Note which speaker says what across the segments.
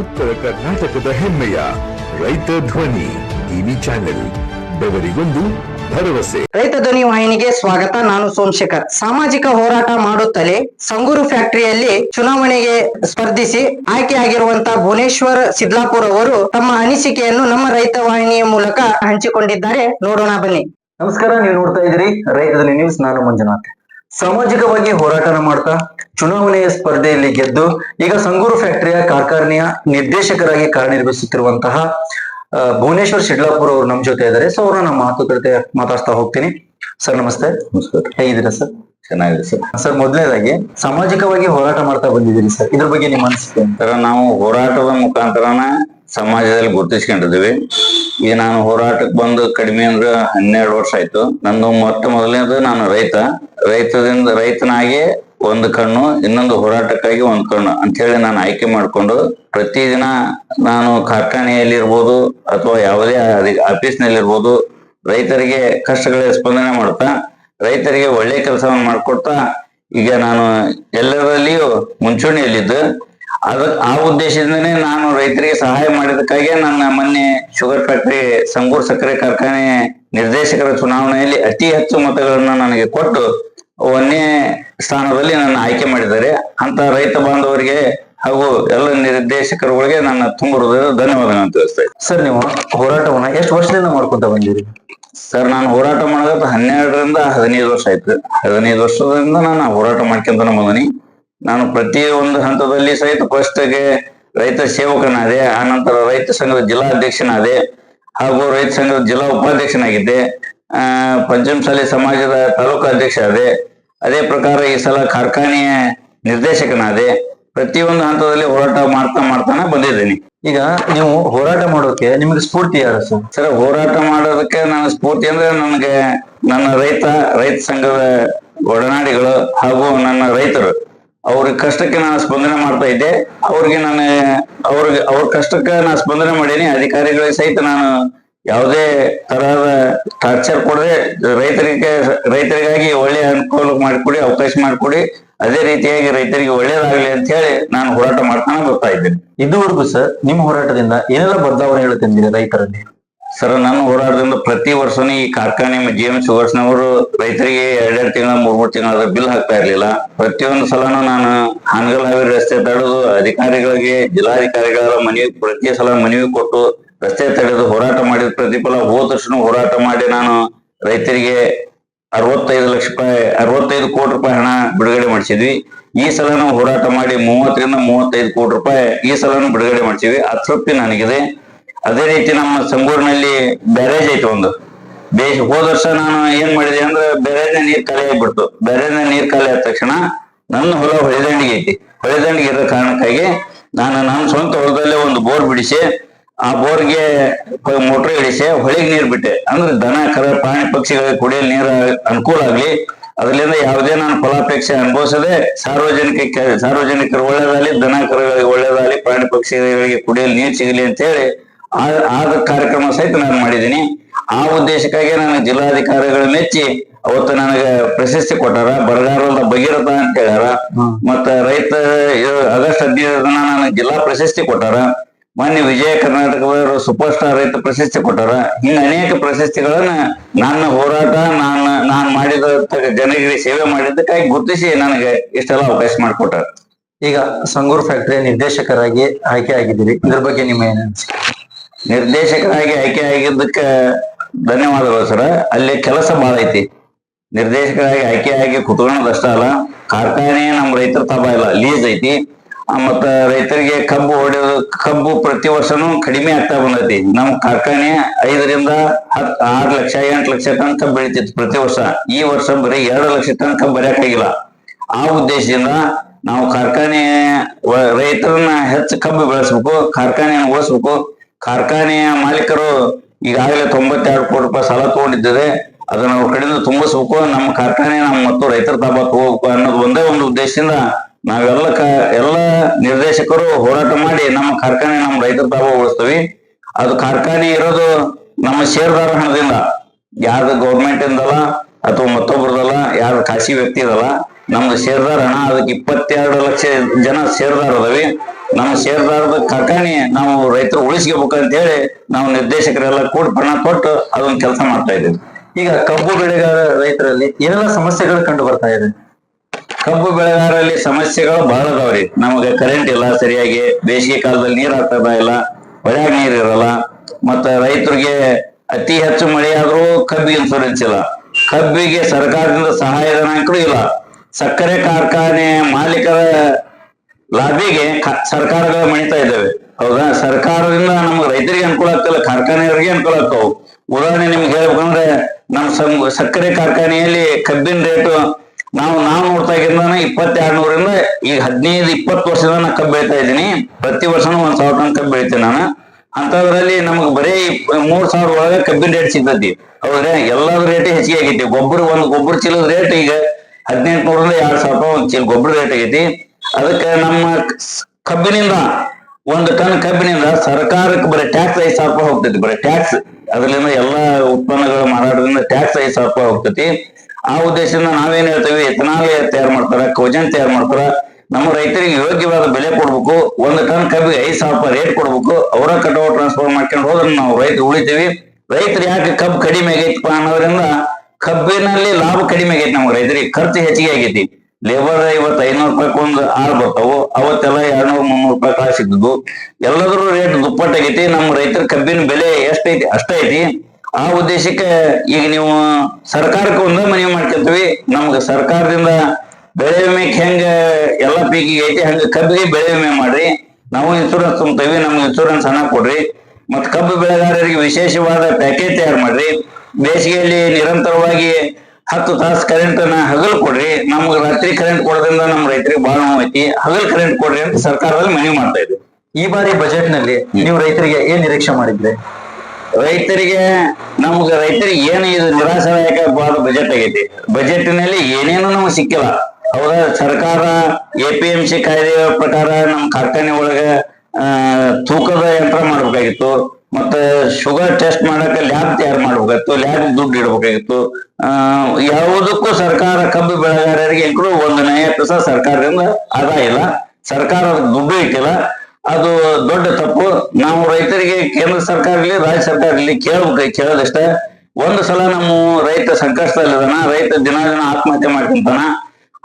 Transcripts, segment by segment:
Speaker 1: ಉತ್ತರ ಕರ್ನಾಟಕದ ಹೆಮ್ಮೆಯ ರೈತ ಧ್ವನಿ ಟಿವಿ ಚಾನೆಲ್ ಬೆವರಿಗೊಂದು ಭರವಸೆ.
Speaker 2: ರೈತ ಧ್ವನಿ ವಾಹಿನಿಗೆ ಸ್ವಾಗತ ನಾನು ಸೋಮಶೇಖರ್. ಸಾಮಾಜಿಕ ಹೋರಾಟ ಮಾಡುತ್ತಲೇ ಸಂಗೂರು ಫ್ಯಾಕ್ಟರಿಯಲ್ಲಿ ಚುನಾವಣೆಗೆ ಸ್ಪರ್ಧಿಸಿ ಆಯ್ಕೆಯಾಗಿರುವಂತಹ ಭುವನೇಶ್ವರ್ ಸಿದ್ಲಾಪುರ್ ಅವರು ತಮ್ಮ ಅನಿಸಿಕೆಯನ್ನು ನಮ್ಮ ರೈತ ವಾಹಿನಿಯ ಮೂಲಕ ಹಂಚಿಕೊಂಡಿದ್ದಾರೆ. ನೋಡೋಣ ಬನ್ನಿ.
Speaker 3: ನಮಸ್ಕಾರ ನೀವು ನೋಡ್ತಾ ಇದ್ದೀರಿ ಧ್ವನಿ ನ್ಯೂಸ್. ನಾನು ಮಂಜುನಾಥ್. ಸಾಮಾಜಿಕವಾಗಿ ಹೋರಾಟ ಮಾಡ್ತಾ ಚುನಾವಣೆಯ ಸ್ಪರ್ಧೆಯಲ್ಲಿ ಗೆದ್ದು ಈಗ ಸಂಗೂರು ಫ್ಯಾಕ್ಟರಿಯ ಕಾರ್ಖಾನೆಯ ನಿರ್ದೇಶಕರಾಗಿ ಕಾರ್ಯನಿರ್ವಹಿಸುತ್ತಿರುವಂತಹ ಭುವನೇಶ್ವರ್ ಶಿಡ್ಲಾಪುರ್ ಅವರು ನಮ್ ಜೊತೆ ಇದ್ದಾರೆ. ಸೊ ಅವ್ರನ್ನ ನಮ್ಮ ಮಾತುಕತೆ ಮಾತಾಡ್ತಾ ಹೋಗ್ತೀನಿ. ಸರ್ ನಮಸ್ತೆ. ನಮಸ್ಕಾರ. ಹೇಗಿದ್ದೀರಾ ಸರ್
Speaker 4: ಚೆನ್ನಾಗಿದೆ ಸರ್
Speaker 3: ಸರ್ ಮೊದಲನೇದಾಗಿ ಸಾಮಾಜಿಕವಾಗಿ ಹೋರಾಟ ಮಾಡ್ತಾ ಬಂದಿದ್ದೀರಿ ಸರ್ ಇದ್ರ ಬಗ್ಗೆ ನಿಮ್ಮ ಅನಿಸಿಕೆ?
Speaker 4: ಸರ್ ನಾವು ಹೋರಾಟದ ಮುಖಾಂತರನ ಸಮಾಜದಲ್ಲಿ ಗುರುತಿಸ್ಕೊಂಡಿದ್ದೀವಿ. ಈಗ ನಾನು ಹೋರಾಟಕ್ಕೆ ಬಂದು ಕಡಿಮೆ ಅಂದ್ರೆ ಹನ್ನೆರಡು ವರ್ಷ ಆಯ್ತು. ನಂದು ಮೊಟ್ಟ ಮೊದಲನೇದು ನಾನು ರೈತ. ರೈತದಿಂದ ರೈತನಾಗಿ ಒಂದು ಕಣ್ಣು, ಇನ್ನೊಂದು ಹೋರಾಟಕ್ಕಾಗಿ ಒಂದು ಕಣ್ಣು ಅಂತ ಹೇಳಿ ನಾನು ಆಯ್ಕೆ ಮಾಡಿಕೊಂಡು ಪ್ರತಿದಿನ ನಾನು ಕಾರ್ಖಾನೆಯಲ್ಲಿ ಇರ್ಬೋದು ಅಥವಾ ಯಾವುದೇ ಇರ್ಬೋದು ರೈತರಿಗೆ ಕಷ್ಟಗಳ ಸ್ಪಂದನೆ ಮಾಡ್ತಾ, ರೈತರಿಗೆ ಒಳ್ಳೆ ಕೆಲಸವನ್ನು ಮಾಡಿಕೊಡ್ತಾ, ಈಗ ನಾನು ಎಲ್ಲರಲ್ಲಿಯೂ ಮುಂಚೂಣಿಯಲ್ಲಿದ್ದು. ಅದ ಆ ಉದ್ದೇಶದಿಂದನೇ ನಾನು ರೈತರಿಗೆ ಸಹಾಯ ಮಾಡಿದಕ್ಕಾಗಿ ನನ್ನ ಮೊನ್ನೆ ಶುಗರ್ ಫ್ಯಾಕ್ಟರಿ ಸಂಗೂರ್ ಸಕ್ಕರೆ ಕಾರ್ಖಾನೆ ನಿರ್ದೇಶಕರ ಚುನಾವಣೆಯಲ್ಲಿ ಅತಿ ಹೆಚ್ಚು ಮತಗಳನ್ನ ನನಗೆ ಕೊಟ್ಟು ಒಂದನೇ ಸ್ಥಾನದಲ್ಲಿ ನನ್ನ ಆಯ್ಕೆ ಮಾಡಿದ್ದಾರೆ. ಅಂತ ರೈತ ಬಾಂಧವರಿಗೆ ಹಾಗೂ ಎಲ್ಲ ನಿರ್ದೇಶಕರುಗಳಿಗೆ ನನ್ನ ತುಂಬ ಹೃದಯದ ಧನ್ಯವಾದಗಳನ್ನು ತಿಳಿಸ್ತೇನೆ
Speaker 3: ಸರ್ ನೀವು ಹೋರಾಟವನ್ನ ಎಷ್ಟು ವರ್ಷದಿಂದ ಮಾಡ್ಕೊಂತ ಬಂದಿರಿ?
Speaker 4: ಸರ್ ನಾನು ಹೋರಾಟ ಮಾಡೋದ್ ಹನ್ನೆರಡರಿಂದ ಹದಿನೈದು ವರ್ಷ ಆಯ್ತು. ಹದಿನೈದು ವರ್ಷದಿಂದ ನಾನು ಹೋರಾಟ ಮಾಡ್ಕಂತ ಬಂದನಿ. ನಾನು ಪ್ರತಿ ಒಂದು ಹಂತದಲ್ಲಿ ಸಹಿತ ಫಸ್ಟ್ಗೆ ರೈತ ಸೇವಕನಾದೆ ಆನಂತರ ರೈತ ಸಂಘದ ಜಿಲ್ಲಾ ಅಧ್ಯಕ್ಷನಾದೆ ಹಾಗೂ ರೈತ ಸಂಘದ ಜಿಲ್ಲಾ ಉಪಾಧ್ಯಕ್ಷನಾಗಿದ್ದೆ. ಆ ಪಂಚಮಸಾಲಿ ಸಮಾಜದ ತಾಲೂಕು ಅಧ್ಯಕ್ಷ ಆದೆ ಅದೇ ಪ್ರಕಾರ ಈ ಸಲ ಕಾರ್ಖಾನೆಯ ನಿರ್ದೇಶಕನಾದೆ. ಪ್ರತಿಯೊಂದು ಹಂತದಲ್ಲಿ ಹೋರಾಟ ಮಾಡ್ತಾ ಮಾಡ್ತಾನೆ ಬಂದಿದ್ದೀನಿ.
Speaker 3: ಈಗ ನೀವು ಹೋರಾಟ ಮಾಡೋಕೆ ನಿಮಗೆ ಸ್ಫೂರ್ತಿ ಯಾರು ಸರ್?
Speaker 4: ಸರ್ ಹೋರಾಟ ಮಾಡೋದಕ್ಕೆ ನನ್ನ ಸ್ಫೂರ್ತಿ ಅಂದ್ರೆ ನನಗೆ ನನ್ನ ರೈತ ರೈತ ಸಂಘದ ಒಡನಾಡಿಗಳು ಹಾಗೂ ನನ್ನ ರೈತರು. ಅವ್ರ ಕಷ್ಟಕ್ಕೆ ನಾನು ಸ್ಪಂದನೆ ಮಾಡ್ತಾ ಇದ್ದೆ. ಅವ್ರಿಗೆ ನಾನು, ಅವ್ರಿಗೆ, ಅವ್ರ ಕಷ್ಟಕ್ಕೆ ನಾನು ಸ್ಪಂದನೆ ಮಾಡೀನಿ. ಅಧಿಕಾರಿಗಳಿಗೆ ಸಹಿತ ನಾನು ಯಾವುದೇ ತರಹದ ಟಾರ್ಚರ್ ಕೊಡದೆ ರೈತರಿಗೆ, ರೈತರಿಗಾಗಿ ಒಳ್ಳೆ ಅನುಕೂಲ ಮಾಡಿಕೊಡಿ, ಅವಕಾಶ ಮಾಡಿಕೊಡಿ, ಅದೇ ರೀತಿಯಾಗಿ ರೈತರಿಗೆ ಒಳ್ಳೇದಾಗಲಿ ಅಂತ ಹೇಳಿ ನಾನು ಹೋರಾಟ ಮಾಡ್ತಾನೆ ಬರ್ತಾ ಇದ್ದೇನೆ.
Speaker 3: ಇದುವರೆಗೂ ಸರ್, ನಿಮ್ಮ ಹೋರಾಟದಿಂದ ಏನೆಲ್ಲ ಬದಲಾವಣೆಗಳು ತಂದಿದೆ ರೈತರಲ್ಲಿ?
Speaker 4: ಸರ್ ನನ್ನ ಹೋರಾಟದಿಂದ ಪ್ರತಿ ವರ್ಷನೂ ಈ ಕಾರ್ಖಾನೆ ಜಿ ಎಂ ಸುಗರ್ಸ್ನವರು ರೈತರಿಗೆ ಎರಡೆರಡು ತಿಂಗಳ ಮೂರ್ ಮೂರು ತಿಂಗಳ ಬಿಲ್ ಹಾಕ್ತಾ ಇರ್ಲಿಲ್ಲ. ಪ್ರತಿಯೊಂದು ಸಲನೂ ನಾನು ಹಾನಗಲ್ ಹಾವೇರಿ ರಸ್ತೆ ತಡೆದು ಅಧಿಕಾರಿಗಳಿಗೆ, ಜಿಲ್ಲಾಧಿಕಾರಿಗಳ ಮನವಿ, ಪ್ರತಿ ಸಲ ಮನವಿ ಕೊಟ್ಟು ರಸ್ತೆ ತಡೆದು ಹೋರಾಟ ಮಾಡಿದ ಪ್ರತಿಫಲ ಹೋದ ಹೋರಾಟ ಮಾಡಿ ನಾನು ರೈತರಿಗೆ ಅರವತ್ತೈದು ಲಕ್ಷ ರೂಪಾಯಿ, ಅರವತ್ತೈದು ಕೋಟಿ ರೂಪಾಯಿ ಹಣ ಬಿಡುಗಡೆ ಮಾಡಿಸಿದ್ವಿ. ಈ ಸಲ ನಾವು ಹೋರಾಟ ಮಾಡಿ ಮೂವತ್ತರಿಂದ ಮೂವತ್ತೈದು ಕೋಟಿ ರೂಪಾಯಿ ಈ ಸಲನು ಬಿಡುಗಡೆ ಮಾಡಿಸಿವಿ ಅತೃಪ್ತಿ ನನಗಿದೆ. ಅದೇ ರೀತಿ ನಮ್ಮ ಸಂಗೂರಿನಲ್ಲಿ ಬ್ಯಾರೇಜ್ ಐತಿ ಒಂದು. ಬೇಸ್ ಹೋದ ವರ್ಷ ನಾನು ಏನ್ ಮಾಡಿದೆ ಅಂದ್ರೆ ಬ್ಯಾರೇಜ್ನ ನೀರ್ ಖಾಲಿ ಆಗ್ಬಿಡ್ತು. ಬ್ಯಾರೇಜ್ನ ನೀರ್ ಖಾಲಿ ಆದ ತಕ್ಷಣ ನನ್ನ ಹೊಲ ಹೊಳೆದಂಡಿಗೆ ಐತಿ. ಹೊಳೆದಂಡಿಗೆ ಇರೋ ಕಾರಣಕ್ಕಾಗಿ ನಾನು ನನ್ನ ಸ್ವಂತ ಹೊಲದಲ್ಲೇ ಒಂದು ಬೋರ್ ಬಿಡಿಸಿ, ಆ ಬೋರ್ಗೆ ಮೋಟರ್ ಇಳಿಸಿ, ಹೊಳಿಗೆ ನೀರ್ ಬಿಟ್ಟೆ. ಅಂದ್ರೆ ದನ, ಕರ, ಪ್ರಾಣಿ ಪಕ್ಷಿಗಳಿಗೆ ಕುಡಿಯಲು ನೀರ ಅನುಕೂಲ ಆಗ್ಲಿ. ಅದರಿಂದ ಯಾವುದೇ ನಾನು ಫಲಾಪೇಕ್ಷೆ ಅನುಭವಿಸದೆ ಸಾರ್ವಜನಿಕ ಸಾರ್ವಜನಿಕರು ಒಳ್ಳೇದಾಗಲಿ, ದನ, ಕರಗಳಿಗೆ ಒಳ್ಳೇದಾಗಲಿ, ಪ್ರಾಣಿ ಪಕ್ಷಿಗಳಿಗೆ ಕುಡಿಯಲು ನೀರು ಸಿಗಲಿ ಅಂತ ಹೇಳಿ ಆದ ಕಾರ್ಯಕ್ರಮ ಸಹಿತ ನಾನು ಮಾಡಿದ್ದೀನಿ. ಆ ಉದ್ದೇಶಕ್ಕಾಗಿ ನಾನು ಜಿಲ್ಲಾಧಿಕಾರಿಗಳು ಮೆಚ್ಚಿ ಅವತ್ತು ನನಗೆ ಪ್ರಶಸ್ತಿ ಕೊಟ್ಟಾರ. ಬರಗಾರದ ಭಗೀರಥ ಅಂತ ಹೇಳ್ಯಾರ. ಮತ್ತ ರೈತ ಆಗಸ್ಟ್ ಹದಿನೈದು ದಿನ ನನಗೆ ಜಿಲ್ಲಾ ಪ್ರಶಸ್ತಿ ಕೊಟ್ಟಾರ. ಮೊನ್ನೆ ವಿಜಯ ಕರ್ನಾಟಕದವರು ಸೂಪರ್ ಸ್ಟಾರ್ ರೈತ ಪ್ರಶಸ್ತಿ ಕೊಟ್ಟಾರ. ಹಿಂಗ ಅನೇಕ ಪ್ರಶಸ್ತಿಗಳನ್ನ ನನ್ನ ಹೋರಾಟ ನಾನು ನಾನು ಮಾಡಿದ ಜನರಿಗೆ ಸೇವೆ ಮಾಡಿದ್ದಕ್ಕಾಗಿ ಗುರುತಿಸಿ ನನಗೆ ಇಷ್ಟೆಲ್ಲ ಅವಕಾಶ ಮಾಡಿಕೊಟ್ಟಾರ.
Speaker 3: ಈಗ ಸಂಗೂರ್ ಫ್ಯಾಕ್ಟರಿ ನಿರ್ದೇಶಕರಾಗಿ ಆಯ್ಕೆ ಆಗಿದ್ದೀರಿ. ಇದ್ರ ಬಗ್ಗೆ ನಿಮ್ಮ ಏನ್
Speaker 4: ಆಯ್ಕೆ ಆಗಿದ್ದಕ್ಕ ಧನ್ಯವಾದಗಳು ಸರ್. ಅಲ್ಲಿ ಕೆಲಸ ಬಹಳ ಐತಿ. ನಿರ್ದೇಶಕರಾಗಿ ಆಯ್ಕೆ ಆಗಿ ಕುತ್ಕೊಳ್ಳೋದಷ್ಟ ಅಲ್ಲ ಕಾರ್ಖಾನೆ ನಮ್ಮ ರೈತರ ತಬ ಇಲ್ಲ, ಲೀಸ್ ಐತಿ. ಮತ್ತ ರೈತರಿಗೆ ಕಬ್ಬು ಹೊಡೆಯೋದು ಕಬ್ಬು ಪ್ರತಿ ವರ್ಷನೂ ಕಡಿಮೆ ಆಗ್ತಾ ಬಂದೈತಿ. ನಮ್ಮ ಕಾರ್ಖಾನೆ ಐದರಿಂದ ಹತ್, ಆರು ಲಕ್ಷ, ಎಂಟು ಲಕ್ಷ ತನಕ ಕಬ್ಬು ಬೆಳಿತಿತ್ತು ಪ್ರತಿ ವರ್ಷ. ಈ ವರ್ಷ ಬರೀ ಎರಡು ಲಕ್ಷ ತನಕ ಕಬ್ಬು ಬರೆಯಕ್ಕಾಗಿಲ್ಲ. ಆ ಉದ್ದೇಶದಿಂದ ನಾವು ಕಾರ್ಖಾನೆ ರೈತರನ್ನ ಹೆಚ್ಚು ಕಬ್ಬು ಬೆಳೆಸ್ಬೇಕು, ಕಾರ್ಖಾನೆಯನ್ನು ಉಳಿಸ್ಬೇಕು ಕಾರ್ಖಾನೆಯ ಮಾಲೀಕರು ಈಗಾಗಲೇ ತೊಂಬತ್ತೆರಡು ಕೋಟಿ ರೂಪಾಯಿ ಸಾಲ ತಗೊಂಡಿದ್ದಾರೆ. ಅದನ್ನ ಅವ್ರ ಕಡೆಯಿಂದ ತುಂಬಿಸ್ಬೇಕು. ನಮ್ಮ ಕಾರ್ಖಾನೆ ನಮ್ಮ ಮತ್ತು ರೈತರ ತಾಬ ತಗೋಬೇಕು ಅನ್ನೋದು ಒಂದೇ ಒಂದು ಉದ್ದೇಶದಿಂದ ನಾವೆಲ್ಲ ಕ, ಎಲ್ಲ ನಿರ್ದೇಶಕರು ಹೋರಾಟ ಮಾಡಿ ನಮ್ಮ ಕಾರ್ಖಾನೆ ನಮ್ಮ ರೈತರ ತಾಬ ಉಳಿಸ್ತೀವಿ. ಅದು ಕಾರ್ಖಾನೆ ಇರೋದು ನಮ್ಮ ಷೇರ್ದಾರ ಹಣದಿಂದ. ಯಾರ್ದು ಗೌರ್ಮೆಂಟ್ ಇಂದಲ್ಲ ಅಥವಾ ಮತ್ತೊಬ್ಬರದಲ್ಲ ಯಾರು ಖಾಸಗಿ ವ್ಯಕ್ತಿ ಇದಲ್ಲ ನಮ್ದು ಷೇರ್ದಾರ ಹಣ, ಅದಕ್ಕೆ ಇಪ್ಪತ್ತೆರಡು ಲಕ್ಷ ಜನ ಷೇರ್ದಾರ ಅದಾವಿ. ನಮ್ಮ ಷೇರ್ದಾರದ ಕಾರ್ಖಾನೆ ನಾವು ರೈತರು ಉಳಿಸ್ಕೋಬೇಕು ಅಂತ ಹೇಳಿ ನಾವು ನಿರ್ದೇಶಕರೆಲ್ಲ ಕೂಡಿ ಪಣ ಕೊಟ್ಟು ಅದೊಂದು ಕೆಲಸ ಮಾಡ್ತಾ ಇದ್ದೀವಿ.
Speaker 3: ಈಗ ಕಬ್ಬು ಬೆಳೆಗಾರ ರೈತರಲ್ಲಿ ಏನೆಲ್ಲ ಸಮಸ್ಯೆಗಳು ಕಂಡು ಬರ್ತಾ ಇದೆ?
Speaker 4: ಕಬ್ಬು ಬೆಳೆಗಾರರಲ್ಲಿ ಸಮಸ್ಯೆಗಳು ಬಹಳ ಅದಾವ್ರಿ. ನಮಗೆ ಕರೆಂಟ್ ಇಲ್ಲ, ಸರಿಯಾಗಿ ಬೇಸಿಗೆ ಕಾಲದಲ್ಲಿ ನೀರ್ ಹಾಕ್ತಾ ಇಲ್ಲ, ಹೊಳ್ಯಾಗ ನೀರ್ ಇರಲ್ಲ, ಮತ್ತ ರೈತರಿಗೆ ಅತಿ ಹೆಚ್ಚು ಮಳೆ ಆದ್ರೂ ಕಬ್ಬಿಗೆ ಇನ್ಸೂರೆನ್ಸ್ ಇಲ್ಲ. ಕಬ್ಬಿಗೆ ಸರ್ಕಾರದಿಂದ ಸಹಾಯಧನ ಇಲ್ಲ. ಸಕ್ಕರೆ ಕಾರ್ಖಾನೆ ಮಾಲೀಕರ ಲಾಭಿಗೆ ಸರ್ಕಾರಗಳ ಮಣಿತಾ ಇದ್ದಾವೆ. ಹೌದಾ? ಸರ್ಕಾರದಿಂದ ನಮ್ಗೆ ರೈತರಿಗೆ ಅನುಕೂಲ ಆಗ್ತಿಲ್ಲ, ಕಾರ್ಖಾನೆಯವರಿಗೆ ಅನುಕೂಲ ಆಗ್ತಾವ. ಉದಾಹರಣೆ ನಿಮ್ಗೆ ಹೇಳ್ಬೇಕಂದ್ರೆ ನಮ್ಮ ಸಕ್ಕರೆ ಕಾರ್ಖಾನೆಯಲ್ಲಿ ಕಬ್ಬಿನ ರೇಟು ನಾವು ನಾವು ನೋಡ್ತಾ ಇದ್ದಾನೆ ಇಪ್ಪತ್ತೆರಡು ನೂರಿಂದ ಈಗ ಹದಿನೈದು, ಇಪ್ಪತ್ತು ವರ್ಷದಿಂದ ನಾನು ಕಬ್ಬು ಬೆಳಿತಾ ಇದ್ದೀನಿ. ಪ್ರತಿ ವರ್ಷನೂ ಒಂದ್ ಸಾವಿರ ಟನ್ ಕಬ್ಬು ಬೆಳಿತೀನಿ ನಾನು. ಅಂತದ್ರಲ್ಲಿ ನಮಗ್ ಬರೀ ಮೂರ್ ಸಾವಿರ ಒಳಗೆ ಕಬ್ಬಿನ ರೇಟ್ ಸಿಗ್ತೈತಿ. ಹೌದ್ರೆ? ಎಲ್ಲಾದ್ರ ರೇಟ್ ಹೆಚ್ಚಿಗೆ ಆಗೈತಿ. ಗೊಬ್ಬರ, ಒಂದ್ ಗೊಬ್ಬರ ಚೀಲದ ರೇಟ್ ಈಗ ಹದಿನೆಂಟು ನೂರಿಂದ ಎರಡ್ ಸಾವಿರ ರೂಪಾಯಿ ಒಂದ್ ಚೀಲ ಗೊಬ್ಬರ ರೇಟ್ ಆಗೈತಿ. ಅದಕ್ಕೆ ನಮ್ಮ ಕಬ್ಬಿನಿಂದ ಒಂದು ಟನ್ ಕಬ್ಬಿನಿಂದ ಸರ್ಕಾರಕ್ಕೆ ಬರೀ ಟ್ಯಾಕ್ಸ್ ಐದು ಸಾವಿರ ರೂಪಾಯಿ ಹೋಗ್ತೈತಿ. ಬರೀ ಟ್ಯಾಕ್ಸ್ ಅದರಿಂದ ಎಲ್ಲಾ ಉತ್ಪನ್ನಗಳ ಮಾರಾಟದಿಂದ ಟ್ಯಾಕ್ಸ್ ಐದು ಸಾವಿರ ರೂಪಾಯಿ ಹೋಗ್ತೈತಿ. ಆ ಉದ್ದೇಶದಿಂದ ನಾವೇನ್ ಹೇಳ್ತೇವೆ? ಎಥನಾಲ್ ತಯಾರು ಮಾಡ್ತಾರ, ಕೋಜನ್ ತಯಾರು ಮಾಡ್ತಾರ. ನಮ್ಮ ರೈತರಿಗೆ ಯೋಗ್ಯವಾದ ಬೆಲೆ ಕೊಡ್ಬೇಕು. ಒಂದು ಟನ್ ಕಬ್ಬಿಗೆ ಐದು ಸಾವಿರ ರೂಪಾಯಿ ರೇಟ್ ಕೊಡ್ಬೇಕು. ಅವರ ಕಟಾವು ಟ್ರಾನ್ಸ್ಫರ್ ಮಾಡ್ಕೊಂಡು ಹೋದ್ರೆ ನಾವು ರೈತ ಉಳಿತೀವಿ. ರೈತರು ಯಾಕೆ ಕಬ್ಬು ಕಡಿಮೆ ಆಗೈತಪ್ಪ ಅನ್ನೋದ್ರಿಂದ ಕಬ್ಬಿನಲ್ಲಿ ಲಾಭ ಕಡಿಮೆ ಆಗೈತಿ ನಮ್ಗೆ ರೈತರಿಗೆ. ಖರ್ಚು ಹೆಚ್ಚಿಗೆ ಆಗೈತಿ. ಲೇಬರ್ ಇವತ್ತು ಐನೂರು ರೂಪಾಯಿ ಒಂದು ಆಳ್ ಬರ್ತಾವು. ಅವತ್ತೆಲ್ಲ ಎರಡ್ನೂರ್, ಮುನ್ನೂರು ರೂಪಾಯಿ ಕಾಳು ಸಿಗ್ತದ್ದು ಎಲ್ಲದ್ರೂ ರೇಟ್ ದುಪ್ಪಟ್ಟಾಗೈತಿ ನಮ್ಮ ರೈತರ ಕಬ್ಬಿನ ಬೆಲೆ ಎಷ್ಟೈತಿ ಅಷ್ಟೈತಿ ಆ ಉದ್ದೇಶಕ್ಕೆ ಈಗ ನೀವು ಸರ್ಕಾರಕ್ಕೆ ಒಂದ ಮನವಿ ಮಾಡ್ಕೊಂತೀವಿ. ನಮ್ಗೆ ಸರ್ಕಾರದಿಂದ ಬೆಳೆ ವಿಮೆಗೆ ಹೆಂಗ ಎಲ್ಲಾ ಪೀಕಿಗೆ ಐತಿ, ಹಂಗ ಕಬ್ಬಿಗೆ ಬೆಳೆ ವಿಮೆ ಮಾಡ್ರಿ. ನಾವು ಇನ್ಶೂರೆನ್ಸ್ ತುಂಬ್ತೇವಿ, ನಮ್ಗೆ ಇನ್ಶೂರೆನ್ಸ್ ಹಣ ಕೊಡ್ರಿ. ಮತ್ ಕಬ್ಬು ಬೆಳೆಗಾರರಿಗೆ ವಿಶೇಷವಾದ ಪ್ಯಾಕೇಜ್ ತಯಾರು ಮಾಡ್ರಿ. ಬೇಸಿಗೆಯಲ್ಲಿ ನಿರಂತರವಾಗಿ ಹತ್ತು ತಾಸು ಕರೆಂಟ್ ಅನ್ನ ಹಗಲು ಕೊಡ್ರಿ. ನಮ್ಗೆ ರಾತ್ರಿ ಕರೆಂಟ್ ಕೊಡೋದ್ರಿಂದ ನಮ್ಮ ರೈತರಿಗೆ ಬಹಳ ನೋವು ಐತಿ. ಹಗಲ್ ಕರೆಂಟ್ ಕೊಡ್ರಿ ಅಂತ ಸರ್ಕಾರದಲ್ಲಿ ಮನವಿ ಮಾಡ್ತಾ ಇದ್ವಿ.
Speaker 3: ಈ ಬಾರಿ ಬಜೆಟ್ನಲ್ಲಿ ನೀವು ರೈತರಿಗೆ ಏನ್ ನಿರೀಕ್ಷೆ ಮಾಡಿದ್ರಿ?
Speaker 4: ರೈತರಿಗೆ ನಮ್ಗ ರೈತರಿಗೆ ಏನು ಇದು ನಿರಾಶಾದಾಯಕವಾದ ಬಜೆಟ್ ಆಗೈತಿ? ಬಜೆಟ್ನಲ್ಲಿ ಏನೇನು ನಮ್ಗೆ ಸಿಕ್ಕಿಲ್ಲ. ಹೌದಾ? ಸರ್ಕಾರ ಎ ಪಿ ಎಂ ಸಿ ಕಾಯ್ದೆಯ ಪ್ರಕಾರ ನಮ್ಮ ಕಾರ್ಖಾನೆ ಒಳಗ ತೂಕದ ಯಂತ್ರ ಮಾಡ್ಬೇಕಾಗಿತ್ತು. ಮತ್ತೆ ಶುಗರ್ ಟೆಸ್ಟ್ ಮಾಡಕ್ಕೆ ಲ್ಯಾಬ್ ತಯಾರು ಮಾಡ್ಬೇಕಾಗಿತ್ತು ಲ್ಯಾಬ್ ದುಡ್ಡು ಇಡಬೇಕಾಗಿತ್ತು. ಯಾವುದಕ್ಕೂ ಸರ್ಕಾರ ಕಬ್ಬು ಬೆಳೆಗಾರರಿಗೆ ಇಂಕ್ರೂ ಒಂದು ನಯ ಪೈಸಾ ಸರ್ಕಾರದಿಂದ ಆದಾಯ ಇಲ್ಲ. ಸರ್ಕಾರ ದುಡ್ಡು ಇಟ್ಟಿಲ್ಲ. ಅದು ದೊಡ್ಡ ತಪ್ಪು. ನಾವು ರೈತರಿಗೆ ಕೇಂದ್ರ ಸರ್ಕಾರ ಇರಲಿ ರಾಜ್ಯ ಸರ್ಕಾರ ಇರಲಿ ಕೇಳಬೇಕು, ಕೇಳೋದಷ್ಟೇ. ಒಂದು ಸಲ ನಮ್ಮ ರೈತ ಸಂಕಷ್ಟದಲ್ಲಿದಾನ ರೈತ ದಿನ ದಿನ ಆತ್ಮಹತ್ಯೆ ಮಾಡ್ಕೊಂತಾನ.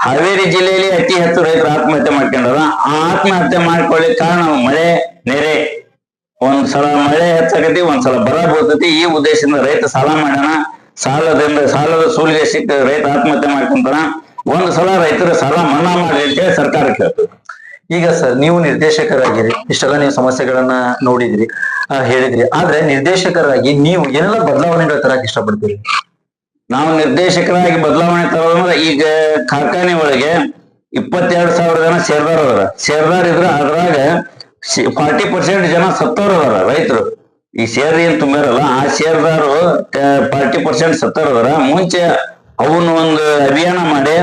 Speaker 4: ಹಾವೇರಿ ಜಿಲ್ಲೆಯಲ್ಲಿ ಅತಿ ಹೆಚ್ಚು ರೈತರು ಆತ್ಮಹತ್ಯೆ ಮಾಡ್ಕೊಂಡಾರ ಆ ಆತ್ಮಹತ್ಯೆ ಮಾಡ್ಕೊಳ್ಳಿ ಕಾರಣ ಮಳೆ, ನೆರೆ. ಒಂದ್ ಸಲ ಮಳೆ ಹೆಚ್ಚಾಗತಿ, ಒಂದ್ಸಲ ಬರ ಬರ್ತೈತಿ. ಈ ಉದ್ದೇಶದಿಂದ ರೈತ ಸಾಲ ಮಾಡ್ಯಾನ. ಸಾಲದಿಂದ, ಸಾಲದ ಸೂಲಿಗೆ ಸಿಕ್ಕ ರೈತ ಆತ್ಮಹತ್ಯೆ ಮಾಡ್ಕೊಂತಾನ. ಒಂದ್ ಸಲ ರೈತರ ಸಾಲ ಮನ್ನಾ ಮಾಡಿ ಅಂತೇಳಿ ಸರ್ಕಾರ ಕೇಳ್ತದೆ.
Speaker 3: ಈಗ ಸರ್, ನೀವು ನಿರ್ದೇಶಕರಾಗಿರಿ. ಇಷ್ಟೆಲ್ಲ ನೀವು ಸಮಸ್ಯೆಗಳನ್ನ ನೋಡಿದ್ರಿ ಹೇಳಿದ್ರಿ. ಆದ್ರೆ ನಿರ್ದೇಶಕರಾಗಿ ನೀವು ಏನೆಲ್ಲ ಬದಲಾವಣೆಗಳ ತರಕ್ ಇಷ್ಟಪಡ್ತೀರಿ?
Speaker 4: ನಾವು ನಿರ್ದೇಶಕರಾಗಿ ಬದಲಾವಣೆ ತರೋದಂದ್ರೆ ಈಗ ಕಾರ್ಖಾನೆ ಒಳಗೆ ಇಪ್ಪತ್ತೆರಡು ಸಾವಿರ ಜನ ಸೇರ್ದಾರ ಅದಾರ ಸೇರ್ದಾರ್ ಅದ್ರಾಗ ಫಾರ್ಟಿ ಪರ್ಸೆಂಟ್ ಜನ ಸತ್ತೋರ್ ಅದಾರ ರೈತರು. ಈ ಶೇರ್ ಏನ್ ತುಂಬಿರಲ್ಲ ಆ ಶೇರ್ದಾರು ಫಾರ್ಟಿ ಪರ್ಸೆಂಟ್ ಸತ್ತೋರ್ ಅದಾರ ಮುಂಚೆ ಅವನ್ನ ಒಂದು ಅಭಿಯಾನ ಮಾಡಿ,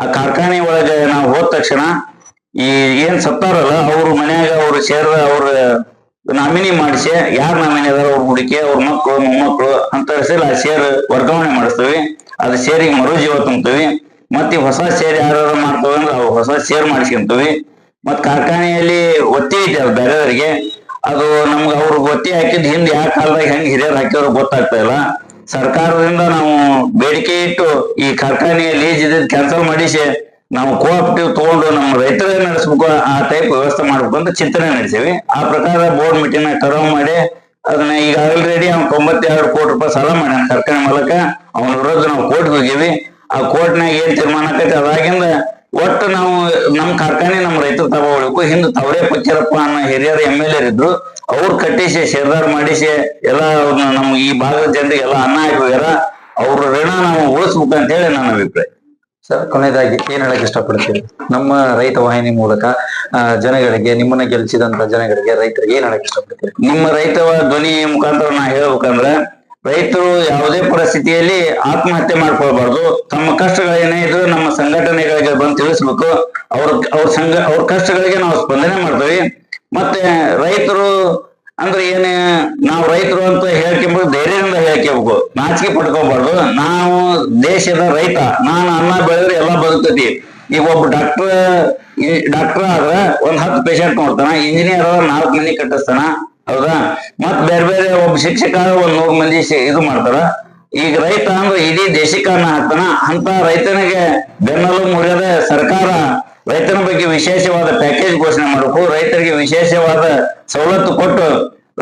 Speaker 4: ಆ ಕಾರ್ಖಾನೆ ಒಳಗೆ ನಾವು ಹೋದ ತಕ್ಷಣ ಈ ಏನ್ ಸತ್ತಾರಲ್ಲ, ಅವ್ರ ಮನ್ಯಾಗ ಅವ್ರ ಶೇರ್ ಅವ್ರ ನಾಮಿನಿ ಮಾಡಿಸಿ, ಯಾರ ನಾಮಿನಿ ಅದಾರ ಅವ್ರ ಹುಡುಕಿ, ಅವ್ರ ಮಕ್ಕಳು ಮೊಮ್ಮಕ್ಕಳು ಅಂತ ಹೆಸರು ಆ ಶೇರ್ ವರ್ಗಾವಣೆ ಮಾಡಿಸ್ತೀವಿ. ಅದ್ ಶೇರಿಗೆ ಮರು ಜೀವ ತುಂಬ್ತೀವಿ. ಮತ್ತೆ ಹೊಸ ಶೇರ್ ಯಾರು ಮಾಡ್ತೇವೆ ಅಂದ್ರೆ ಹೊಸ ಶೇರ್ ಮಾಡಿಸ್ಕೊಂತೀವಿ. ಮತ್ ಕಾರ್ಖಾನೆಯಲ್ಲಿ ಒತ್ತಿ ಅದು ಬೇರೆಯವರಿಗೆ. ಅದು ನಮ್ಗೆ ಅವ್ರು ಒತ್ತಿ ಹಾಕಿದ್ ಹಿಂದೆ ಯಾವ ಕಾಲದಾಗ ಹೆಂಗ್ ಹಿರಿಯರು ಹಾಕಿದ್ರು ಗೊತ್ತಾಗ್ತಾ ಇಲ್ಲ. ಸರ್ಕಾರದಿಂದ ನಾವು ಬೇಡಿಕೆ ಇಟ್ಟು ಈ ಕಾರ್ಖಾನೆಯ ಲೀಜ್ ಇದ್ದಿದ್ದು ಕ್ಯಾನ್ಸಲ್ ಮಾಡಿಸಿ ನಾವು ಕೋಆಪ್ಟಿವ್ ತಗೊಂಡು ನಮ್ಮ ರೈತರೇ ನಡೆಸ್ಬೇಕು, ಆ ಟೈಪ್ ವ್ಯವಸ್ಥೆ ಮಾಡ್ಬೇಕು ಅಂತ ಚಿಂತನೆ ನಡೆಸೀವಿ. ಆ ಪ್ರಕಾರ ಬೋರ್ಡ್ ಮೀಟಿಂಗ್ ಕರಾವ್ ಮಾಡಿ ಅದನ್ನ ಈಗ ಆಲ್ರೆಡಿ ಅವ್ನು ತೊಂಬತ್ತೆರಡು ಕೋಟಿ ರೂಪಾಯಿ ಸಾಲ ಮಾಡ್ಯಾನ ಕಾರ್ಖಾನೆ ಮೂಲಕ. ಅವನ ವಿರುದ್ಧ ನಾವು ಕೋರ್ಟ್ ಹೋಗಿವಿ. ಆ ಕೋರ್ಟ್ನಾಗ ಏನ್ ತೀರ್ಮಾನ ಆಕೈತಿ? ಅದಾಗಿಂದ ಒಟ್ಟು ನಾವು ನಮ್ ಕಾರ್ಖಾನೆ ನಮ್ಮ ರೈತರು ತಗೋಬೇಕು ಹಿಂದ್ ತವರೆ ಪಕ್ಕೀರಪ್ಪ ಅನ್ನೋ ಹಿರಿಯರ ಎಂ ಎಲ್ ಎರ್ ಇದ್ರು. ಅವ್ರು ಕಟ್ಟಿಸಿ ಶೇರ್ದಾರ್ ಮಾಡಿಸಿ ಎಲ್ಲ ನಮ್ ಈ ಭಾಗದ ಜನರಿಗೆ ಎಲ್ಲ ಅನ್ನ ಹಾಕಿ ಹೋಗ್ಯಾರ. ಅವ್ರ ಋಣ ನಾವು ಉಳಿಸ್ಬೇಕು ಅಂತ ಹೇಳಿ ನನ್ನ ಅಭಿಪ್ರಾಯ.
Speaker 3: ಸರ್ ಕೊನೆಯದಾಗಿ ಏನ್ ಹೇಳಕ್ ಇಷ್ಟಪಡ್ತೀರಿ? ನಮ್ಮ ರೈತ ವಾಹಿನಿ ಮೂಲಕ ಆ, ಜನಗಳಿಗೆ ನಿಮ್ಮನ್ನ ಗೆಲ್ಸಿದಂತ ಜನಗಳಿಗೆ ರೈತರಿಗೆ ಏನ್ ಹೇಳಕ್ ಇಷ್ಟಪಡ್ತೀರಿ?
Speaker 4: ನಿಮ್ಮ ರೈತ ಧ್ವನಿ ಮುಖಾಂತರ ನಾ ಹೇಳ್ಬೇಕಂದ್ರೆ ರೈತರು ಯಾವುದೇ ಪರಿಸ್ಥಿತಿಯಲ್ಲಿ ಆತ್ಮಹತ್ಯೆ ಮಾಡ್ಕೊಳ್ಬಾರ್ದು. ತಮ್ಮ ಕಷ್ಟಗಳೇನೇ ಇದ್ರು ನಮ್ಮ ಸಂಘಟನೆಗಳಿಗೆ ಬಂದು ತಿಳಿಸ್ಬೇಕು. ಅವ್ರ ಅವ್ರ ಸಂಘ, ಅವ್ರ ಕಷ್ಟಗಳಿಗೆ ನಾವು ಸ್ಪಂದನೆ ಮಾಡ್ತೀವಿ. ಮತ್ತೆ ರೈತರು ಅಂದ್ರೆ ಏನೇ, ನಾವು ರೈತರು ಅಂತ ಹೇಳ್ಕೊಂಬೋದು ಧೈರ್ಯದಿಂದ ಹೇಳ್ಕೋಬೇಕು ನಾಚಿಕೆ ಪಡ್ಕೋಬಾರ್ದು ನಾವು ದೇಶದ ರೈತ, ನಾನು ಅನ್ನ ಬೆಳೆದ್ರೆ ಎಲ್ಲ ಬದುಕತಿ ಈಗ ಒಬ್ಬ ಡಾಕ್ಟರ್ ಡಾಕ್ಟರ್ ಆದ್ರೆ ಒಂದ್ ಹತ್ತು ಪೇಷಂಟ್ ನೋಡ್ತಾನ ಇಂಜಿನಿಯರ್ ಆದ್ರೆ ನಾಲ್ಕು ಮಂದಿ ಕಟ್ಟಿಸ್ತಾನ. ಹೌದಾ? ಮತ್ ಬೇರೆ ಬೇರೆ ಒಬ್ಬ ಶಿಕ್ಷಕ ಒಂದ್ ನೂರ್ ಮಂದಿ ಇದು ಮಾಡ್ತಾರ. ಈಗ ರೈತ ಅಂದ್ರೆ ಇಡೀ ದೇಶಕ್ಕೆ ಹಾಕ್ತಾನ. ಅಂತ ರೈತನಿಗೆ ಬೆನ್ನಲು ಮುರಿಯದ ಸರ್ಕಾರ ರೈತನ ಬಗ್ಗೆ ವಿಶೇಷವಾದ ಪ್ಯಾಕೇಜ್ ಘೋಷಣೆ ಮಾಡಬೇಕು. ರೈತರಿಗೆ ವಿಶೇಷವಾದ ಸವಲತ್ತು ಕೊಟ್ಟು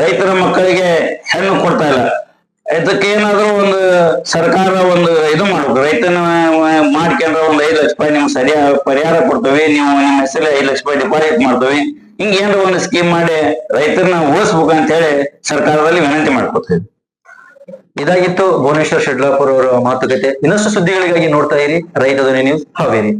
Speaker 4: ರೈತರ ಮಕ್ಕಳಿಗೆ ಹೆಣ್ಣು ಕೊಡ್ತಾ ಇಲ್ಲ. ಇದಕ್ಕೆ ಏನಾದ್ರು ಒಂದು ಸರ್ಕಾರ ಒಂದು ಇದು ಮಾಡ್ಬೇಕು. ರೈತನ ಮಾಡ್ಕೊಂಡ್ರೆ ಒಂದು ಐದು ಲಕ್ಷ ರೂಪಾಯಿ ನಿಮ್ಗೆ ಸರಿಯಾದ ಪರಿಹಾರ ಕೊಡ್ತೀವಿ. ನೀವು ನಿಮ್ಮ ಹೆಸರಲ್ಲಿ ಐದು ಲಕ್ಷ ರೂಪಾಯಿ ಡಿಪಾಸಿಟ್ ಮಾಡ್ತೀವಿ. ಹಿಂಗ ಏನಾರ ಒಂದು ಸ್ಕೀಮ್ ಮಾಡಿ ರೈತರನ್ನ ಉಳಿಸ್ಬೇಕು ಅಂತ ಹೇಳಿ ಸರ್ಕಾರದಲ್ಲಿ ವಿನಂತಿ ಮಾಡ್ಕೊತೀವಿ
Speaker 3: ಇದಾಗಿತ್ತು ಭುವನೇಶ್ವರ್ ಶೆಡ್ಲಾಪುರ್ ಅವರ ಮಾತುಕತೆ. ಇನ್ನಷ್ಟು ಸುದ್ದಿಗಳಿಗಾಗಿ ನೋಡ್ತಾ ಇರಿ. ರೈತ ಧ್ವನಿ ನ್ಯೂಸ್ ಹಾವೇರಿ.